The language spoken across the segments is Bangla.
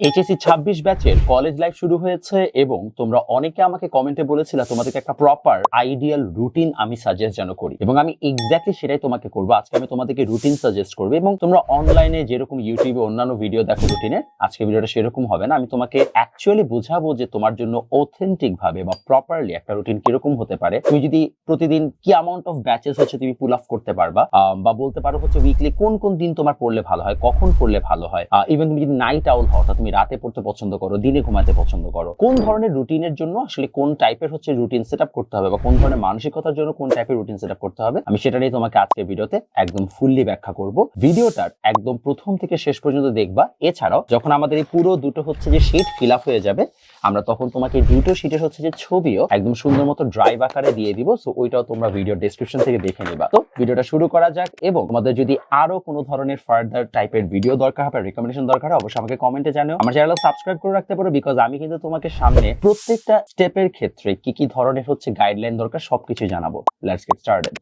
এইচএসসি ছাব্বিশ ব্যাচের কলেজ লাইফ শুরু হয়েছে এবং তোমরা অনেকে আমাকে কমেন্টে বলেছিলে তোমাদেরকে একটা প্রপার আইডিয়াল রুটিন আমি সাজেস্ট যেন করি। এবং আমি এক্স্যাক্টলি সেটাই তোমাকে করব। আজকে আমি তোমাদেরকে রুটিন সাজেস্ট করব এবং তোমরা অনলাইনে যেরকম ইউটিউবে অন্যান্য ভিডিও দেখো রুটিনের আজকে ভিডিওটা সেরকম হবে না। আমি তোমাকে অ্যাকচুয়ালি বোঝাবো যে তোমার জন্য অথেন্টিক ভাবে বা প্রপারলি একটা রুটিন কীরকম হতে পারে। তুমি যদি প্রতিদিন কি অ্যামাউন্ট অফ ব্যাচেস হচ্ছে তুমি পুল আপ করতে পারবা বা বলতে পারো হচ্ছে উইকলি কোন কোন দিন তোমার পড়লে ভালো হয়, কখন পড়লে ভালো হয়। ইভেন তুমি যদি নাইট আউল হও তা তুমি রাতে পড়তে পছন্দ করো, দিনে ঘুমাতে পছন্দ করো, কোন ধরনের রুটিনের জন্য আসলে কোন টাইপের হচ্ছে রুটিন সেট করতে হবে বা কোন ধরনের মানসিকতার জন্য কোন টাইপের রুটিন সেট করতে হবে, আমি সেটা নিয়ে তোমাকে আজকে ভিডিওতে একদম ফুললি ব্যাখ্যা করব। ভিডিওটার একদম প্রথম থেকে শেষ পর্যন্ত দেখবা। এছাড়াও যখন আমাদের এই পুরো দুটো হচ্ছে যে শিট ফিল আপ হয়ে যাবে, আমরা তখন তোমাকে দুটো শিটের হচ্ছে যে ছবিও একদম সুন্দর মতো ড্রাইভ আকারে দিয়ে দিব সো ওইটাও তোমরা ভিডিও ডেসক্রিপশন থেকে দেখে নিবা। তো ভিডিওটা শুরু করা যাক এবং তোমাদের যদি আরও কোনো ধরনের ফার্দার টাইপের ভিডিও দরকার হবে রিকমেন্ডেশন দরকার হবে অবশ্যই আমাকে কমেন্টে জানাও। আমার চ্যানেল সাবস্ক্রাইব করে রাখতে পারো বিকজ আমি কিন্তু তোমাকে সামনে প্রত্যেকটা স্টেপের ক্ষেত্রে কি কি ধরনের হচ্ছে গাইডলাইন দরকার সবকিছু জানাব। লেটস গেট স্টার্টেড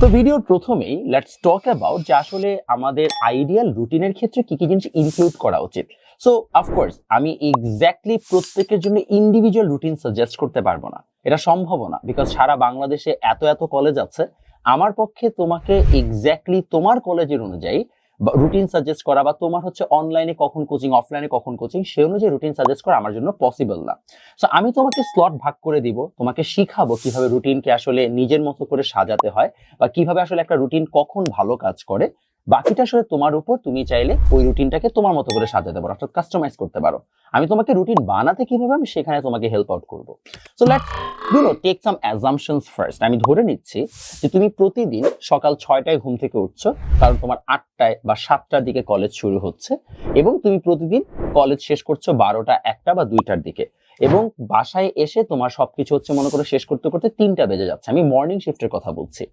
তো ভিডিওর প্রথমেই লেটস টক অ্যাবাউট যে আসলে আমাদের আইডিয়াল রুটিনের ক্ষেত্রে কি কি জিনিস ইনক্লুড করা উচিত। সো অফকোর্স আমি এক্স্যাক্টলি প্রত্যেকের জন্য ইন্ডিভিজুয়াল রুটিন সাজেস্ট করতে পারব না। এটা সম্ভব না বিকজ সারা বাংলাদেশে এত এত কলেজ আছে। আমার পক্ষে তোমাকে এক্স্যাক্টলি তোমার কলেজের অনুযায়ী রুটিন সাজেস্ট করা বা তোমার হচ্ছে অনলাইনে কখন কোচিং অফলাইনে কখন কোচিং সে অনুযায়ী রুটিন সাজেস্ট করা আমার জন্য পসিবল না। সো আমি তোমাকে স্লট ভাগ করে দিব, তোমাকে শিখাবো কীভাবে রুটিনকে আসলে নিজের মতো করে সাজাতে হয় বা কীভাবে আসলে একটা রুটিন কখন ভালো কাজ করে। বাকিটা আসলে তোমার উপর তুমি চাইলে ওই রুটিনটাকে তোমার মতো করে সাজাতে পারো, অর্থাৎ কাস্টমাইজ করতে পারো। আমি তোমাকে রুটিন বানাতে কীভাবে আমি সেখানে তোমাকে হেল্প আউট করব। So let's you know take some assumptions first আমি ধরে নিচ্ছি যে তুমি প্রতিদিন সকাল ছয়টায় ঘুম থেকে উঠছো, কারণ তোমার আটটায় বা সাতটার দিকে কলেজ শুরু হচ্ছে, এবং তুমি প্রতিদিন কলেজ শেষ করছ বারোটা, একটা বা দুইটার দিকে, এবং বাসায় এসে তোমার সবকিছু হচ্ছে মনে করে শেষ করতে করতে তিনটা বেজে যাচ্ছে। আমি মর্নিং শিফটের কথা বলছি।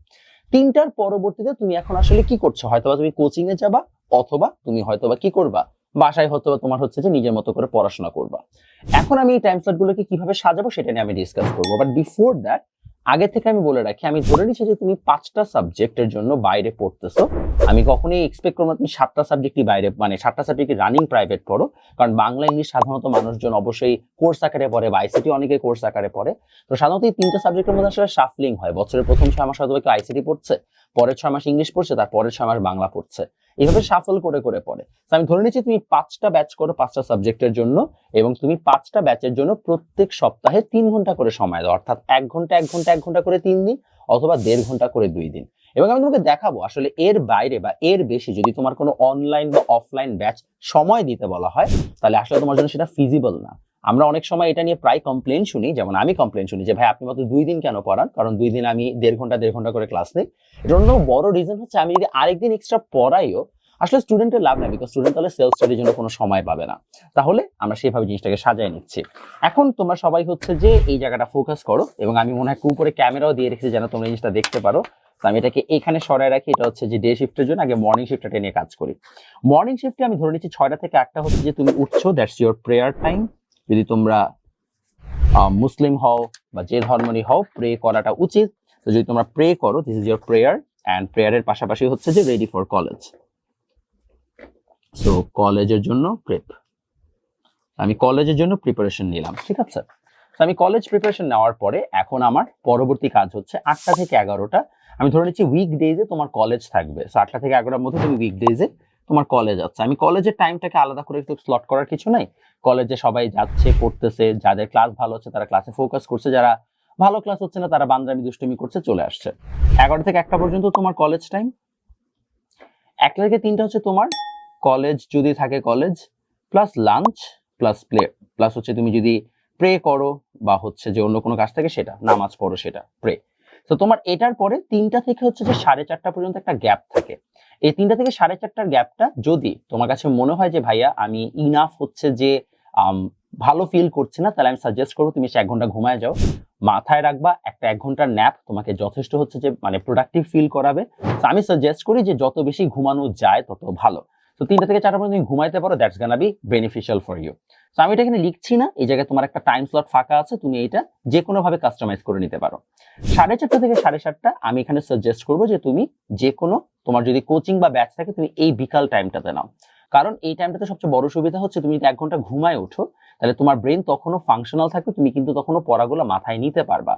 তিনটার পরবর্তীতে তুমি এখন আসলে কি করছ? হয়তোবা তুমি কোচিং এ যাবা, অথবা তুমি হয়তোবা কি করবা? বাসায় হয়তোবা তোমার হচ্ছে যে নিজের মতো করে পড়াশোনা করবা। এখন আমি এই টাইম স্লট গুলোকে কীভাবে সাজাবো সেটা নিয়ে আমি ডিসকাস করব। বাট বিফোর দ্যাট আগে থেকে আমি বলে রাখি, আমি ধরে নিচ্ছি যে তুমি পাঁচটা সাবজেক্টের জন্য বাইরে পড়তেছো। আমি কখনোই এক্সপেক্ট করব তুমি সাতটা সাবজেক্টই বাইরে মানে সাতটা সাবজেক্টই রানিং প্রাইভেট পড়ো। কারণ বাংলা, ইংলিশ সাধারণত মানুষজন অবশ্যই কোর্স আকারে পড়ে বা আইসিটি অনেকে কোর্স আকারে পড়ে। তো সাধারণত এই তিনটা সাবজেক্টের মধ্যে আসলে শাফলিং হয়। বছরের প্রথম ছয় মাস হয়তো কেউ আইসিটি পড়ছে, পরের ছয় মাস ইংলিশ পড়ছে তার পরের ছয় মাস বাংলা পড়ছে। এইভাবে সাফল করে করে পড়ে। তো আমি ধরে নিচ্ছি তুমি পাঁচটা ব্যাচ করো পাঁচটা সাবজেক্টের জন্য এবং তুমি পাঁচটা ব্যাচের জন্য প্রত্যেক সপ্তাহে তিন ঘণ্টা করে সময় দাও। অর্থাৎ এক ঘণ্টা এক ঘণ্টা এক ঘণ্টা করে তিন দিন অথবা দেড় ঘণ্টা করে দুই দিন। এবং আমি তোমাকে দেখাবো আসলে এর বাইরে বা এর বেশি যদি তোমার কোনো অনলাইন বা অফলাইন ব্যাচ সময় দিতে বলা হয়, তাহলে আসলে তোমার জন্য সেটা ফিজিবল না। আমরা অনেক সময় এটা নিয়ে প্রায় কমপ্লেন শুনি, যেমন আমি কমপ্লেন শুনি যে, ভাই, আপনি মাত্র দুই দিন কেন পড়ান? কারণ দুই দিন আমি দেড় ঘণ্টা দেড় ঘণ্টা করে ক্লাস নিই। এর অন্য বড় রিজন হচ্ছে আমি যদি আরেকদিন এক্সট্রা পড়াইও আসলে স্টুডেন্টের লাভ নাই বিকজ স্টুডেন্ট তাহলে সেলফ স্টাডির জন্য কোনো সময় পাবে না। তাহলে আমরা সেভাবে জিনিসটাকে সাজায় নিচ্ছি। এখন তোমরা সবাই হচ্ছে যে এই জায়গাটা ফোকাস করো, এবং আমি মনে হয় উপরে ক্যামেরাও দিয়ে রেখেছি যেন তোমরা জিনিসটা দেখতে পারো। তো আমি এটাকে এখানে সরায় রাখি, এটা হচ্ছে যে ডে শিফটের জন্য। আগে মর্নিং শিফটটা নিয়ে কাজ করি। মর্নিং শিফটে আমি ধরে নিচ্ছি ছয়টা থেকে একটা হচ্ছে যে তুমি উঠছো দ্যাটস ইউর প্রেয়ার টাইম যদি তোমরা মুসলিম হও বা যে ধর্মেরই হও প্রে করাটা উচিত। তো যদি তোমরা প্রে করো this is your prayer and প্রেয়ারের পাশাপাশি হচ্ছে যে রেডি ফর কলেজ সো কলেজের জন্য প্রেপ আমি কলেজের জন্য প্রিপারেশন নিলাম, ঠিক আছে? আমি কলেজ প্রিপারেশন নেওয়ার পরে এখন আমার পরবর্তী কাজ হচ্ছে আটটা থেকে এগারোটা। আমি ধরে নিচ্ছি উইক ডেজে তোমার কলেজ থাকবে। সো আটটা থেকে এগারোটার মধ্যে তুমি উইক ডেজে তোমার কলেজ আছে আমি কলেজের টাইমটাকে আলাদা করে একটু স্লট করার কিছু নাই। কলেজে সবাই যাচ্ছে পড়তেছে যাদের ক্লাস ভালো হচ্ছে তারা ক্লাসে ফোকাস করছে। যারা ভালো ক্লাস হচ্ছে না তারা বান্দামি দুষ্টুমি করছে, চলে আসছে। এগারোটা থেকে একটা পর্যন্ত তোমার কলেজ টাইম একটা থেকে তিনটা হচ্ছে তোমার কলেজ যদি থাকে college plus lunch plus play plus হচ্ছে তুমি যদি প্রে করো বা হচ্ছে যে অন্য কোনো কাজ থাকে সেটা, নামাজ পড়ো সেটা প্রে তো তোমার এটার পরে তিনটা থেকে হচ্ছে যে সাড়ে চারটা পর্যন্ত একটা গ্যাপ থাকে। এই তিনটা থেকে সাড়ে চারটার গ্যাপটা যদি তোমার কাছে মনে হয় যে, ভাইয়া, আমি ইনাফ হচ্ছে যে ভালো ফিল করছি না, তাহলে আমি সাজেস্ট করব তুমি সে এক ঘণ্টা ঘুমায় যাও। মাথায় রাখবা, একটা এক ঘণ্টার ন্যাপ তোমাকে যথেষ্ট হচ্ছে যে মানে প্রোডাক্টিভ ফিল করাবে। আমি সাজেস্ট করি যে, যত বেশি ঘুমানো যায়, তত ভালো। তো তিনটা থেকে চারটা পর্যন্ত তুমি ঘুমাইতে পারো that's gonna be beneficial for you তো আমি এটা এখানে লিখছি না, এই জায়গায় তোমার একটা টাইম স্লট ফাঁকা আছে, তুমি এটা যে কোনো ভাবে কাস্টমাইজ করে নিতে পারো। সাড়ে চারটা থেকে সাড়ে সাতটা, আমি এখানে সাজেস্ট করব যে তুমি যে কোনো তোমার যদি কোচিং বা ব্যাচ থাকে, তুমি এই বিকাল টাইমটাতে নাও। কারণ এই টাইমটাতে সবচেয়ে বড় সুবিধা হচ্ছে, তুমি যদি এক ঘণ্টা ঘুমায় ওঠো, তাহলে তোমার ব্রেন তখনও ফাংশনাল থাকবে, তুমি কিন্তু তখনও পড়াগুলো মাথায় নিতে পারবা।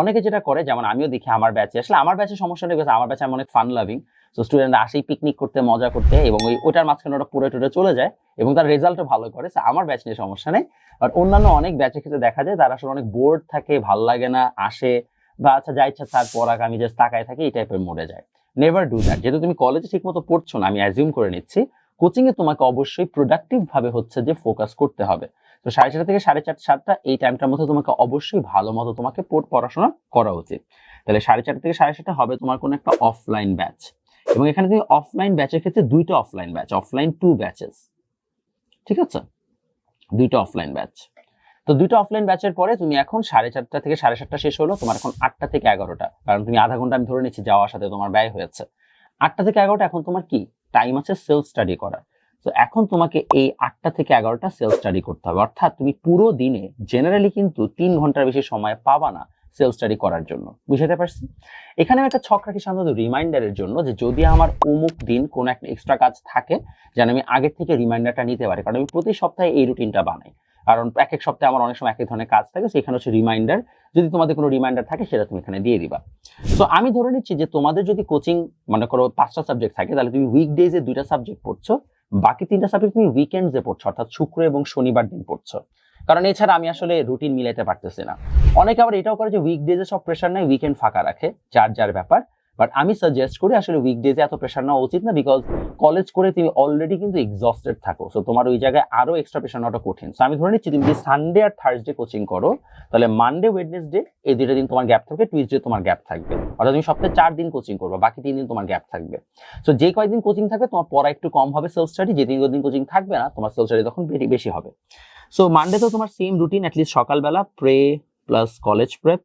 অনেকে যেটা করে, যেমন আমিও দেখি আমার ব্যাচে আসলে আমার ব্যাচে সমস্যা নেই আমার ব্যাচে আমি অনেক ফান লাভিং তো স্টুডেন্টরা আসেই পিকনিক করতে, মজা করতে এবং ওই ওটার মাঝখানে ওটা পড়ে টুরে চলে যায় এবং তার রেজাল্টও ভালো করে আমার ব্যাচ নিয়ে সমস্যা নেই। আর অন্যান্য অনেক ব্যাচের ক্ষেত্রে দেখা যায় তারা আসলে অনেক বোর্ড থাকে, ভালো লাগে না, আসে বা আচ্ছা যা ইচ্ছা তার পড়াক আমি জাস্ট তাকায় থাকি, এই টাইপের মোডে যায়। নেভার ডু দ্যাট যেহেতু তুমি কলেজে ঠিক মতো পড়ছো না, আমি অ্যাজিউম করে নিচ্ছি কোচিং এ তোমাকে অবশ্যই প্রোডাক্টিভ ভাবে হচ্ছে যে ফোকাস করতে হবে। তো সাড়ে চারটা থেকে সাড়ে চারটা সাতটা এই টাইমটার মধ্যে তোমাকে অবশ্যই ভালো মতো তোমাকে পড়- পড়াশোনা করা উচিত। তাহলে সাড়ে চারটা থেকে সাড়ে সাতটা হবে তোমার কোনো একটা অফলাইন ব্যাচ এবং এখানে তুমি অফলাইন ব্যাচের ক্ষেত্রে দুইটা offline batch offline two batches ঠিক আছে? দুইটা অফলাইন ব্যাচ তো দুইটা অফলাইন ব্যাচের পরে তুমি এখন সাড়ে চারটা থেকে সাড়ে সাতটা শেষ হলো, তোমার এখন আটটা থেকে এগারোটা। কারণ তুমি আধা ঘণ্টা আমি ধরে নিচ্ছি, যাওয়ার সাথে তোমার ব্যয় হয়েছে। আটটা থেকে এগারোটা, এখন তোমার কি? টাইম আছে সেলফ স্টাডি করার। তো এখন তোমাকে এই আটটা থেকে এগারোটা সেলফ স্টাডি করতে হবে। অর্থাৎ তুমি পুরো দিনে জেনারেলি কিন্তু তিন ঘণ্টার বেশি সময় পাবা না সেলফ স্টাডি করার জন্য। বুঝতে পারছি? এখানে একটা ছক রাখি সাধারণত রিমাইন্ডারের জন্য যে যদি আমার অমুক দিন কোনো একটা এক্সট্রা কাজ থাকে, যেন আমি আগের থেকে রিমাইন্ডারটা নিতে পারি। কারণ আমি প্রতি সপ্তাহে এই রুটিনটা বানাই। কারণ এক এক সপ্তাহে আমার অনেক সময় এক এক ধরনের কাজ থাকে সেখানে হচ্ছে রিমাইন্ডার যদি তোমাদের কোনো রিমাইন্ডার থাকে, সেটা তুমি এখানে দিয়ে দিবা। তো আমি ধরে নিচ্ছি যে তোমাদের যদি কোচিং মনে করো পাঁচটা সাবজেক্ট থাকে, তাহলে তুমি উইকডেজে দুইটা সাবজেক্ট পড়ছো। বাকি তিনটা সাবজেক্ট তুমি উইকেন্ডসে পড়ছো, অর্থাৎ শুক্র এবং শনিবার দিন পড়ছো। কারণ এছাড়া আমি আসলে রুটিন মিলাইতে পারতেছি না। অনেকে আবার এটাও করে যে উইকডেজে সব প্রেশার নেয় উইকেন্ড ফাঁকা রাখে, যার যার ব্যাপার। বাট আমি সাজেস্ট করি আসলে উইকডেজে এত প্রেশার নেওয়া উচিত না বিকজ কলেজ করে তুমি অলরেডি কিন্তু এক্সস্টেড থাকো। সো তোমার ওই জায়গায় আরও এক্সট্রা প্রেশার নেওয়াটা কঠিন। সো আমি ধরে নিচ্ছি তুমি যদি সানডে আর থার্সডে কোচিং করো, তাহলে মানডে ওয়েডনেসডে এই দুটো দিন তোমার গ্যাপ থাকবে টুইসডে তোমার গ্যাপ থাকবে। অর্থাৎ তুমি সপ্তাহে চার দিন কোচিং করবে, বাকি তিন দিন তোমার গ্যাপ থাকবে। সো যে কয়েকদিন কোচিং থাকবে, তোমার পড়া একটু কম হবে সেলফ স্টাডি যে দিন দিন কোচিং থাকবে না, তোমার সেলফ স্টাডি তখন বেশি- হবে। সো মানডে তো তোমার সেম রুটিন অ্যাটলিস্ট সকালবেলা প্রে প্লাস কলেজ প্রেপ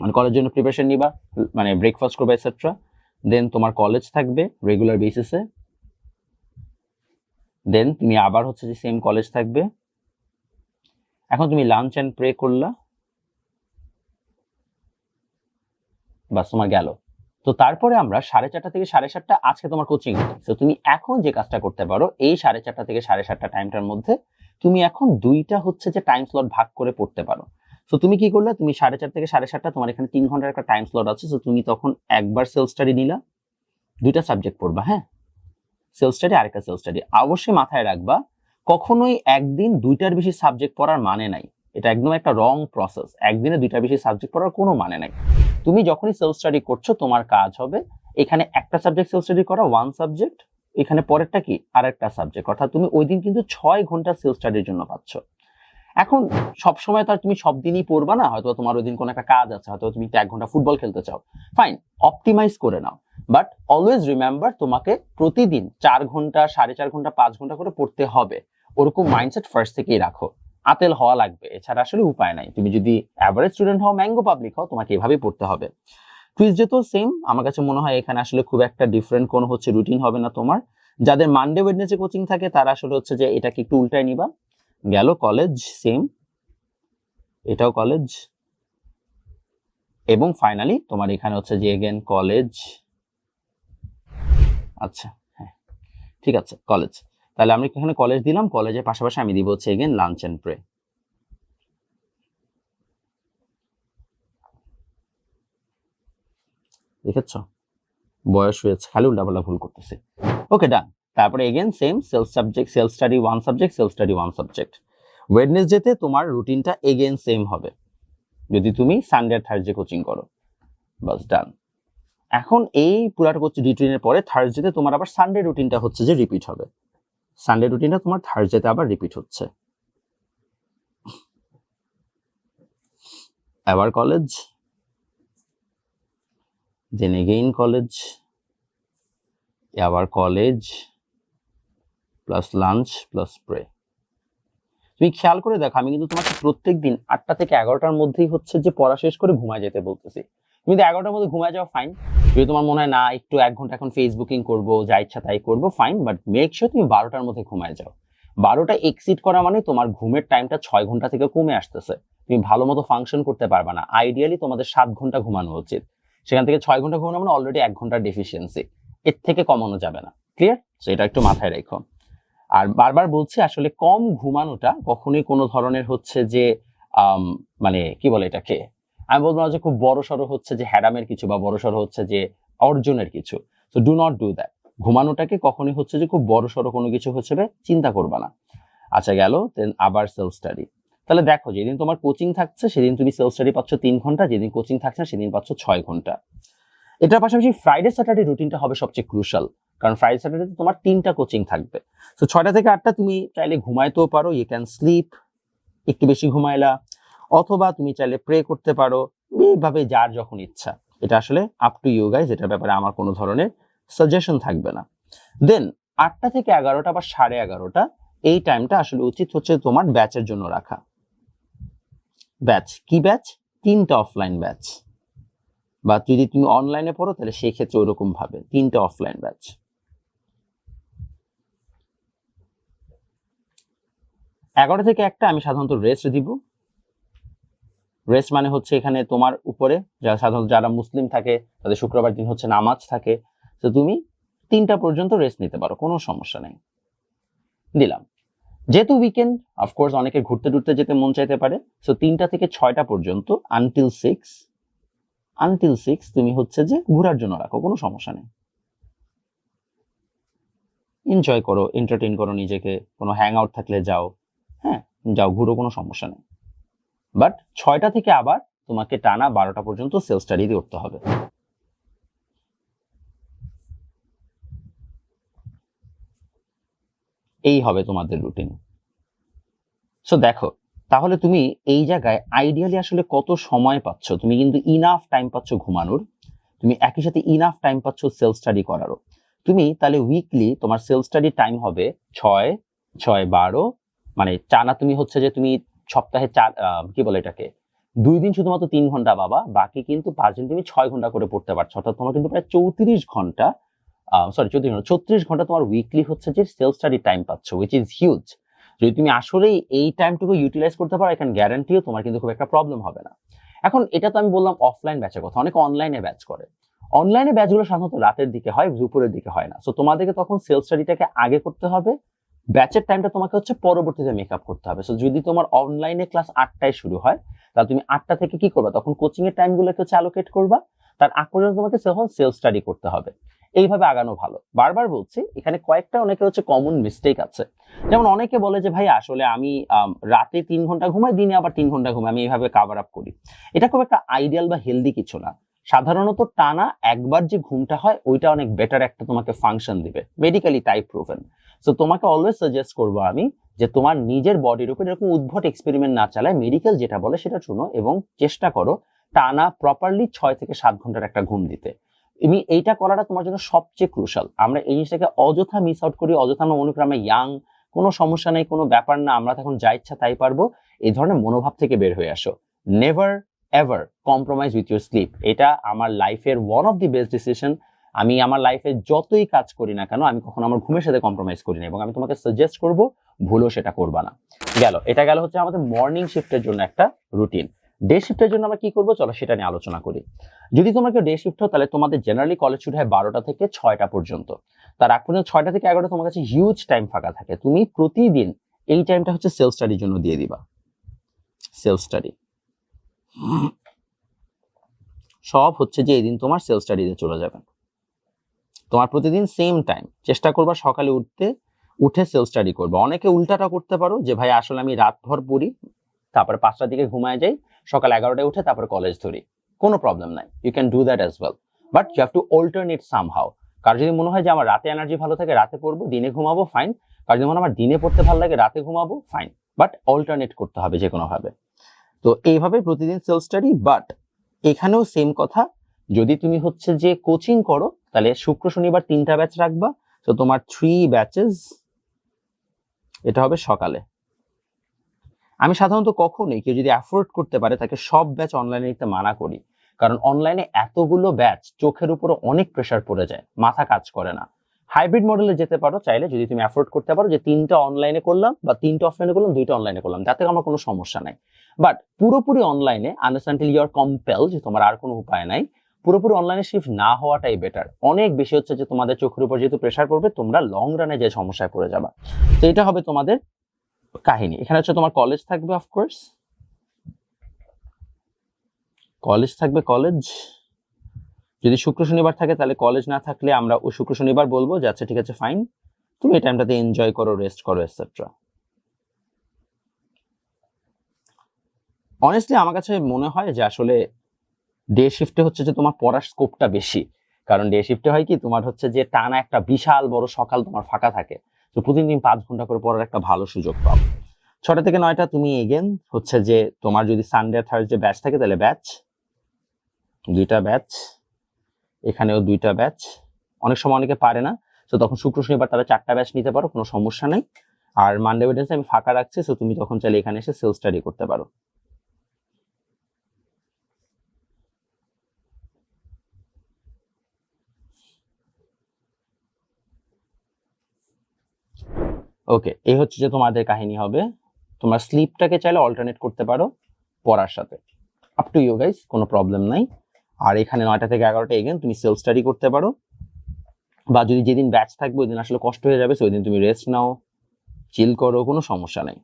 মানে কলেজের জন্য প্রিপারেশন নিবা মানে ব্রেকফাস্ট করবে এটসেট্রা দেন তোমার কলেজ থাকবে রেগুলার বেসিসে দেন তুমি আবার হচ্ছে যে সেম কলেজ থাকবে। এখন তুমি লাঞ্চ অ্যান্ড প্রে করলা। বাস, তোমার গেল। তো তারপরে আমরা সাড়ে চারটা থেকে সাড়ে সাতটা, আজকে তোমার কোচিং তো তুমি এখন যে কাজটা করতে পারো, এই সাড়ে চারটা থেকে সাড়ে সাতটা টাইমটার মধ্যে, তুমি এখন দুইটা হচ্ছে যে টাইম স্লট ভাগ করে পড়তে পারো। তো তুমি কি করলে? তুমি সাড়ে চার থেকে সাড়ে সাতটা, তোমার এখানে তিন ঘণ্টার একটা টাইম স্লট আছে। তো তুমি তখন একবার সেলফ স্টাডি নিলা। দুইটা সাবজেক্ট পড়বা হ্যাঁ? সেলফ স্টাডি আরেকটা সেলফ স্টাডি অবশ্যই মাথায় রাখবা, কখনোই একদিন দুইটার বেশি সাবজেক্ট পড়ার মানে নাই। এটা একদম একটা রং প্রসেস একদিনে দুইটার বেশি সাবজেক্ট পড়ার কোনো মানে নাই। তুমি যখনই সেলফ স্টাডি করছ, তোমার কাজ হবে এখানে একটা সাবজেক্ট সেলফ স্টাডি করা ওয়ান সাবজেক্ট এখানে পরেরটা কি? আরেকটা সাবজেক্ট অর্থাৎ তুমি ওই দিন কিন্তু ছয় ঘণ্টা সেলফ স্টাডির জন্য পাচ্ছ। এখন সব সময় তো আর তুমি সব দিনই পড়বা না হয়তো তোমার ওই দিন কোনো একটা কাজ আছে হয়তো তুমি এক ঘণ্টা ফুটবল খেলতে চাও। ফাইন অপটিমাইজ করে নাও। বাট অলওয়েজ রিমেম্বার তোমাকে প্রতিদিন চার ঘণ্টা, সাড়ে চার ঘণ্টা, পাঁচ ঘণ্টা করে পড়তে হবে। ওরকম মাইন্ডসেট ফার্স্ট থেকেই রাখো। আতেল হওয়া লাগবে, এছাড়া আসলে উপায় নাই। তুমি যদি অ্যাভারেজ স্টুডেন্ট হও ম্যাঙ্গো পাবলিক হও, তোমাকে এভাবেই পড়তে হবে। টুইসডে তো সেম আমার কাছে মনে হয় এখানে আসলে খুব একটা ডিফারেন্ট কোনো হচ্ছে রুটিন হবে না তোমার। যাদের মানডে ওয়েডনেসে কোচিং থাকে, তারা আসলে হচ্ছে যে এটাকে একটু উল্টায় নিবা। গেল কলেজ সেম এটাও কলেজ এবং ফাইনালি তোমার এখানে হচ্ছে যে এগেন কলেজ আচ্ছা হ্যাঁ ঠিক আছে কলেজ তাহলে আমি এখানে কলেজ দিলাম কলেজের পাশাপাশি আমি দিব হচ্ছে এগেন লাঞ্চ এন্ড প্রে দেখেছ? বয়স হয়েছে। খালি উল্টাপাল্টা ভুল করতেছে। ওকে ডান তারপরে again same self subject self study one subject self study one subject ওয়েডনেসডেতে তোমার রুটিনটা এগেন সেম হবে। যদি তুমি সানডে আর থার্সডে কোচিং করো। বাস ডান এখন এই পুরাটা করছে রুটিনের পরে থার্সডেতে তোমার আবার সানডে রুটিনটা হচ্ছে যে রিপিট হবে। সানডে রুটিনটা তোমার থার্সডেতে আবার রিপিট হচ্ছে। আবার কলেজ দেন এগেইন কলেজ আবার college plus lunch plus pray তুমি খেয়াল করে দেখো, আমি কিন্তু তোমাকে প্রত্যেক দিন আটটা থেকে এগারোটার মধ্যেই হচ্ছে যে পড়া শেষ করে ঘুমায় যেতে বলতেছি। তুমি যদি এগারোটার মধ্যে ঘুমায় যাও ফাইন যদি তোমার মনে হয়, না, একটু এক ঘণ্টা এখন ফেসবুকিং করব, যা ইচ্ছা তাই করব ফাইন বাট মেক শিওর তুমি বারোটার মধ্যে ঘুমায় যাও। বারোটা এক্সিট করা মানে তোমার ঘুমের টাইমটা ছয় ঘণ্টা থেকে কমে আসতেছে। তুমি ভালো মতো ফাংশন করতে পারবে না। আইডিয়ালি তোমাদের সাত ঘণ্টা ঘুমানো উচিত। সেখান থেকে ছয় ঘণ্টা ঘুমানো মানে অলরেডি এক ঘণ্টার ডেফিসিয়েন্সি এর থেকে কমানো যাবে না। ক্লিয়ার তো এটা একটু মাথায় রেখো। আর বারবার বলছি, আসলে কম ঘুমানোটা কখনোই কোনো ধরনের হচ্ছে যে মানে কি বলে এটাকে? আমি বলব না যে খুব বড় সড়ো হচ্ছে যে হ্যাডামের কিছু বা বড় সড়ো হচ্ছে যে অর্জনের কিছু। So do not do that ঘুমানোটাকে কখনোই হচ্ছে যে খুব বড় সড়ো কোনো কিছু হচ্ছে চিন্তা করবা না। আচ্ছা গেল দেন আবার সেলফ স্টাডি তাহলে দেখো, যেদিন তোমার কোচিং থাকছে, সেদিন তুমি সেলফ স্টাডি পাচ্ছ তিন ঘণ্টা, যেদিন কোচিং থাকছে, সেদিন পাচ্ছ ছয় ঘণ্টা। এটার পাশাপাশি ফ্রাইডে স্যাটারডে রুটিনটা হবে সবচেয়ে ক্রুশাল কারণ ফ্রাইডে স্যাটারডে তোমার তিনটা কোচিং থাকবে। তো ছয়টা থেকে আটটা তুমি চাইলে ঘুমাইতেও পারো ইউ ক্যান স্লিপ একটু বেশি ঘুমাইলা, অথবা তুমি চাইলে প্রে করতে পারো, এইভাবে যার যখন ইচ্ছা। এটা আসলে আপ টু ইউ গাইজ এটার ব্যাপারে আমার কোনো ধরনের সাজেশন থাকবে না। দেন আটটা থেকে এগারোটা বা সাড়ে এগারোটা, এই টাইমটা আসলে উচিত হচ্ছে তোমার ব্যাচের জন্য রাখা। ব্যাচ কি ব্যাচ তিনটা অফলাইন ব্যাচ বা যদি তুমি অনলাইনে পড়ো, তাহলে সেই ক্ষেত্রে ওরকম ভাবে, তিনটা অফলাইন ব্যাচ এগারো থেকে একটা আমি সাধারণত রেস্ট দিব। রেস্ট মানে হচ্ছে এখানে তোমার উপরে, যারা সাধারণত যারা মুসলিম থাকে, তাদের শুক্রবার দিন হচ্ছে নামাজ থাকে। তো তুমি তিনটা পর্যন্ত রেস্ট নিতে পারো, কোনো সমস্যা নেই। দিলাম। যেহেতু উইকেন্ড অফকোর্স অনেকে ঘুরতে টুরতে যেতে মন চাইতে পারে। সো তিনটা থেকে ছয়টা পর্যন্ত আনটিল সিক্স আনটিল সিক্স তুমি হচ্ছে যে ঘোরার জন্য রাখো, কোনো সমস্যা নেই। এনজয় করো এন্টারটেইন করো নিজেকে, কোনো হ্যাং আউট থাকলে যাও। যাও, ঘুরো, কোনো সমস্যা নেই। বাট ছয়টা থেকে আবার তোমাকে টানা বারোটা পর্যন্ত সেলফ স্টাডি করতে হবে। এই হবে তোমাদের রুটিন সো দেখো, তাহলে তুমি এই জায়গায় আইডিয়ালি আসলে কত সময় পাচ্ছ? তুমি কিন্তু ইনাফ টাইম পাচ্ছ ঘুমানোর। তুমি একই সাথে ইনাফ টাইম পাচ্ছ সেলফ স্টাডি করারও। তুমি তাহলে উইকলি তোমার সেলফ স্টাডি টাইম হবে ছয় ছয় বারো মানে টানা তুমি হচ্ছে যে তুমি সপ্তাহে চার কি বলে এটাকে? দুই দিন শুধুমাত্র তিন ঘণ্টা বাবা, বাকি কিন্তু পাঁচ দিন তুমি ছয় ঘণ্টা করে পড়তে পারছ। অর্থাৎ তোমার কিন্তু প্রায় চৌত্রিশ ঘণ্টা সরি চৌত্রিশ ঘণ্টা, ছত্রিশ ঘণ্টা তোমার উইকলি হচ্ছে যে সেলফ স্টাডি টাইম পাচ্ছ উইচ ইজ হিউজ যদি তুমি আসলেই এই টাইমটুকু ইউটিলাইজ করতে পারো এখানে গ্যারান্টিও তোমার কিন্তু খুব একটা প্রবলেম হবে না। এখন এটা তো আমি বললাম অফলাইন ব্যাচের কথা, অনেকে অনলাইনে ব্যাচ করে। অনলাইনে ব্যাচগুলো সাধারণত রাতের দিকে হয়, দুপুরের দিকে হয় না। সো তোমাদেরকে তখন সেলফ স্টাডিটাকে আগে করতে হবে ব্যাচের টাইমটা তোমাকে হচ্ছে পরবর্তীতে মেকআপ করতে হবে। সো যদি তোমার অনলাইনে ক্লাস আটটায় শুরু হয় তাহলে তুমি আটটা থেকে কি করবা? তখন কোচিং এর টাইমগুলোকে হচ্ছে অ্যালোকেট করবা। তার আগ পর্যন্ত তোমাকে তখন সেলফ স্টাডি করতে হবে। এইভাবে আগানো ভালো। বারবার বলছি এখানে কয়েকটা অনেকের হচ্ছে কমন মিস্টেক আছে। যেমন অনেকে বলে যে ভাই আসলে আম, রাতে তিন ঘণ্টা ঘুমাই দিনে আবার তিন ঘণ্টা ঘুমাই। আমি এইভাবে কাভার আপ করি। এটা খুব একটা আইডিয়াল বা হেলদি কিছু না। সাধারণত টানা একবার যে ঘুমটা হয়, ওইটা অনেক বেটার একটা তোমাকে ফাংশন দিবে। মেডিকেলি টাইপ প্রুভেন সো তোমাকে অলওয়েজ সাজেস্ট করব আমি যে তোমার নিজের বডির উপর এরকম উদ্ভট এক্সপেরিমেন্ট না চালায়। মেডিকেল যেটা বলে সেটা শুনো এবং চেষ্টা করো টানা প্রপারলি ছয় থেকে সাত ঘণ্টার একটা ঘুম দিতে। তুমি এইটা করাটা তোমার জন্য সবচেয়ে ক্রুশাল আমরা এই জিনিসটাকে অযথা মিস আউট করি, অযথা আমরা করি আমরা ইয়াং কোনো সমস্যা নেই, কোনো ব্যাপার না, আমরা তখন যা ইচ্ছা তাই পারব। এই ধরনের মনোভাব থেকে বের হয়ে আসো। Never ever compromise with your sleep এটা আমার লাইফের one of the best decision আমি আমার লাইফে যতই কাজ করি না কেন, আমি কখনো আমার ঘুমের সাথে কম্প্রোমাইজ করি না এবং আমি তোমাকে সাজেস্ট করব, ভুলও সেটা করবা না। গেল, এটা গেল হচ্ছে আমাদের মর্নিং শিফটের জন্য একটা রুটিন ডে শিফটের জন্য আমরা কি করব? চলো সেটা নিয়ে আলোচনা করি। যদি তোমরা কেউ ডে শিফট হো তাহলে তোমাদের জেনারেলি কলেজ শুরু হয় বারোটা থেকে ছয়টা পর্যন্ত। তার আগ পর্যন্ত ছয়টা থেকে এগারোটা তোমার কাছে হিউজ টাইম ফাঁকা থাকে। তুমি প্রতিদিন এই টাইমটা হচ্ছে সেলফ স্টাডির জন্য দিয়ে দিবা। সেলফ স্টাডি সব হচ্ছে যে এই দিন তোমার সেলফ স্টাডিতে চলে যাবে। তোমার প্রতিদিন সেম টাইম চেষ্টা করবা সকালে উঠতে, উঠে সেলফ স্টাডি করবে। অনেকে উল্টাটা করতে পারো যে, ভাই, আসলে আমি রাত ভর পড়ি, তারপরে পাঁচটার দিকে ঘুমায় যাই, সকাল এগারোটায় উঠে তারপরে কলেজ ধরি। কোনো প্রবলেম নাই you can do that as well but you have to alternate somehow কার যদি মনে হয় যে, আমার রাতে এনার্জি ভালো থাকে, রাতে পড়ব, দিনে ঘুমাবো ফাইন কার যদি মনে আমার দিনে পড়তে ভালো লাগে, রাতে ঘুমাবো ফাইন বাট অল্টারনেট করতে হবে যে কোনোভাবে তো এইভাবে প্রতিদিন সেলফ স্টাডি বাট এখানেও সেম কথা। যদি তুমি হচ্ছে যে কোচিং করো, তাহলে শুক্র, শনিবার তিনটা ব্যাচ রাখবা। তো তোমার থ্রি ব্যাচেস এটা হবে সকালে। আমি সাধারণত কখনোই, কেউ যদি অ্যাফোর্ড করতে পারে, তাকে সব ব্যাচ অনলাইনে নিতে মানা করি। কারণ অনলাইনে এতগুলো ব্যাচ চোখের উপর অনেক প্রেশার পড়ে যায়, মাথা কাজ করে না। হাইব্রিড মডেলে যেতে পারো, চাইলে যদি তুমি অ্যাফোর্ড করতে পারো যে তিনটা অনলাইনে করলাম বা তিনটা অফলাইনে করলাম, দুইটা অনলাইনে করলাম, তাতে আমার কোনো সমস্যা নাই। বাট পুরোপুরি অনলাইনে আনসান্টিল ইউর কম্পেল যে তোমার আর কোনো উপায় নাই, পুরোপুরি অনলাইনে শিফট না হওয়াটাই বেটার অনেক বেশি হচ্ছে যে তোমাদের চোখের উপর যেহেতু প্রেশার পড়বে, তোমরা লং রানে যে সমস্যায় পড়ে যাবা। তো এটা হবে তোমাদের কাহিনী। এখানে হচ্ছে তোমার কলেজ থাকবে অফকোর্স কলেজ থাকবে কলেজ যদি শুক্র শনিবার থাকে তাহলে কলেজ না থাকলে আমরা ওই শুক্র শনিবার বলব যে আচ্ছা ঠিক আছে ফাইন তুমি এই টাইমটাতে এনজয় করো রেস্ট করো এটসেট্রা অনেস্টলি আমার কাছে মনে হয় যে, আসলে ডে শিফটে হচ্ছে যে, তোমার পড়ার স্কোপটা বেশি। কারণ ডে শিফটে হয় কি, তোমার হচ্ছে যে, টানা একটা বিশাল বড় সকাল তোমার ফাঁকা থাকে। তো প্রতিদিন পাঁচ ঘণ্টা করে পড়ার একটা ভালো সুযোগ পাও। ছটা থেকে নয়টা তুমি এগেন হচ্ছে যে, তোমার যদি সানডে থার্সডে ব্যাচ থাকে, তাহলে ব্যাচ দুইটা ব্যাচ এখানেও দুইটা ব্যাচ অনেক সময় অনেকে পারে না তো তখন শুক্র শনিবার তারা চারটা ব্যাচ নিতে পারো, কোনো সমস্যা নেই। আর মানডে ওয়েডনেসডে আমি ফাঁকা রাখছি তো তুমি তখন চাইলে এখানে এসে সেলফ স্টাডি করতে পারো। ওকে এই হচ্ছে যে তোমাদের কাহিনী হবে। তোমার স্লিপটাকে চাইলে অল্টারনেট করতে পারো পড়ার সাথে। আপ টু ইউ গাইস কোনো প্রবলেম নাই। আর এখানে নয়টা থেকে এগারোটা এগেন তুমি সেলফ স্টাডি করতে পারো। বা যদি যেদিন ব্যাচ থাকবে ওই দিন আসলে কষ্ট হয়ে যাবে ওই দিন তুমি রেস্ট নাও চিল করো, কোনো সমস্যা নেই।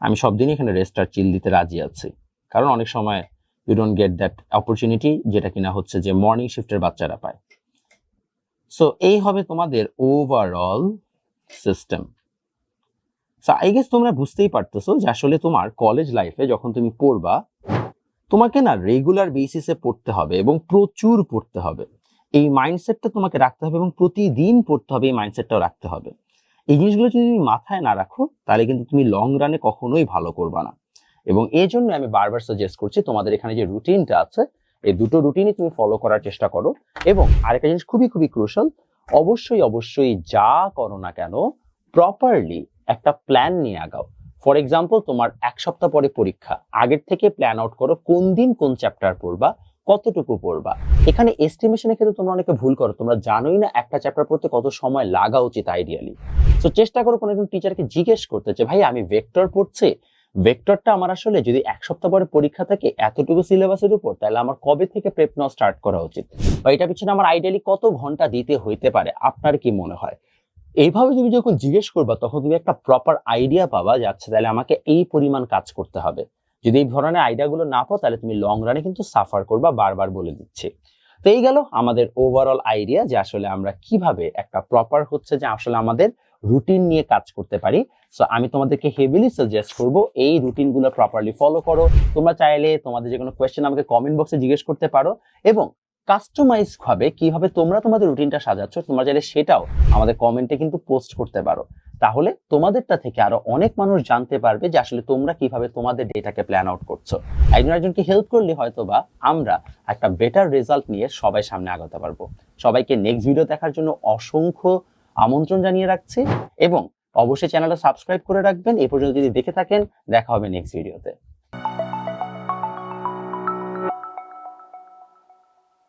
আমি সব দিনই এখানে রেস্ট আর চিল দিতে রাজি আছি। কারণ অনেক সময় you don't get that opportunity যেটা কিনা হচ্ছে যে মর্নিং শিফটের বাচ্চারা পায়। সো এই হবে তোমাদের overall system so I guess তোমরা বুঝতেই পারতেছো যে আসলে তোমার কলেজ লাইফে যখন তুমি পড়বা তোমাকে না রেগুলার বেসিসে পড়তে হবে এবং প্রচুর পড়তে হবে। এই মাইন্ডসেটটা তোমাকে রাখতে হবে এবং প্রতিদিন পড়তে হবে এই মাইন্ডসেটটাও রাখতে হবে। এই জিনিসগুলো যদি তুমি মাথায় না রাখো, তাহলে কিন্তু তুমি লং রানে কখনোই ভালো করবা না। এবং এই জন্য আমি বারবার সাজেস্ট করছি, তোমাদের এখানে যে রুটিনটা আছে, এই দুটো রুটিনই তুমি ফলো করার চেষ্টা করো। এবং আরেকটা জিনিস খুবই খুবই ক্রুশাল অবশ্যই অবশ্যই যা করো না কেন প্রপারলি একটা প্ল্যান নিয়ে আগাও। ফর এক্সাম্পল তোমার এক সপ্তাহ পরে পরীক্ষা। আগের থেকে প্ল্যান আউট করো কোন দিন কোন চ্যাপ্টার পড়বা, কতটুকু পড়বা। এখানে এস্টিমেশনের ক্ষেত্রে তোমরা অনেকে ভুল করো। তোমরা জানোই না একটা চ্যাপ্টার পড়তে কত সময় লাগা উচিত আইডিয়ালি তো চেষ্টা করো কোনো একজন টিচারকে জিজ্ঞেস করতে যে, ভাই, আমি ভেক্টর পড়ছি। ভেক্টরটা আমার আসলে যদি এক সপ্তাহ পরে পরীক্ষা থাকে এতটুকু সিলেবাসের উপর, তাহলে আমার কবে থেকে প্রেপ নেওয়া স্টার্ট করা উচিত? বা এটা পিছনে আমার আইডিয়ালি কত ঘণ্টা দিতে হইতে পারে? আপনার কি মনে হয়? এইভাবে তুমি যখন জিজ্ঞেস করবা, তখন তুমি একটা প্রপার আইডিয়া পাবা যে আচ্ছা তাহলে আমাকে এই পরিমাণ কাজ করতে হবে। যদি এই ধরনের আইডিয়াগুলো না পাও, তাহলে তুমি লং রানে কিন্তু সাফার করবা বারবার বলে দিচ্ছি। তো এই গেল আমাদের ওভারঅল আইডিয়া যে আসলে আমরা কীভাবে একটা প্রপার হচ্ছে যে আসলে আমাদের রুটিন নিয়ে কাজ করতে পারি। সো আমি তোমাদেরকে হেভিলি সাজেস্ট করব, এই রুটিনগুলো প্রপারলি ফলো করো। তোমরা চাইলে তোমাদের যে কোনো কোয়েশ্চেন আমাকে কমেন্ট বক্সে জিজ্ঞেস করতে পারো। এবং কাস্টমাইজ ভাবে কীভাবে তোমরা তোমাদের রুটিনটা সাজাচ্ছ, তোমরা চাইলে সেটাও আমাদের কমেন্টে কিন্তু পোস্ট করতে পারো। তাহলে তোমাদেরটা থেকে আরও অনেক মানুষ জানতে পারবে যে আসলে তোমরা কীভাবে তোমাদের ডেটাকে প্ল্যান আউট করছ। একজন একজনকে হেল্প করলে হয়তো বা আমরা একটা বেটার রেজাল্ট নিয়ে সবাই সামনে আগাতে পারব। সবাইকে নেক্সট ভিডিও দেখার জন্য অসংখ্য আমন্ত্রণ জানিয়ে রাখছি এবং অবশ্যই চ্যানেলটা সাবস্ক্রাইব করে রাখবেন। এ পর্যন্ত যদি দেখে থাকেন, দেখা হবে নেক্সট ভিডিওতে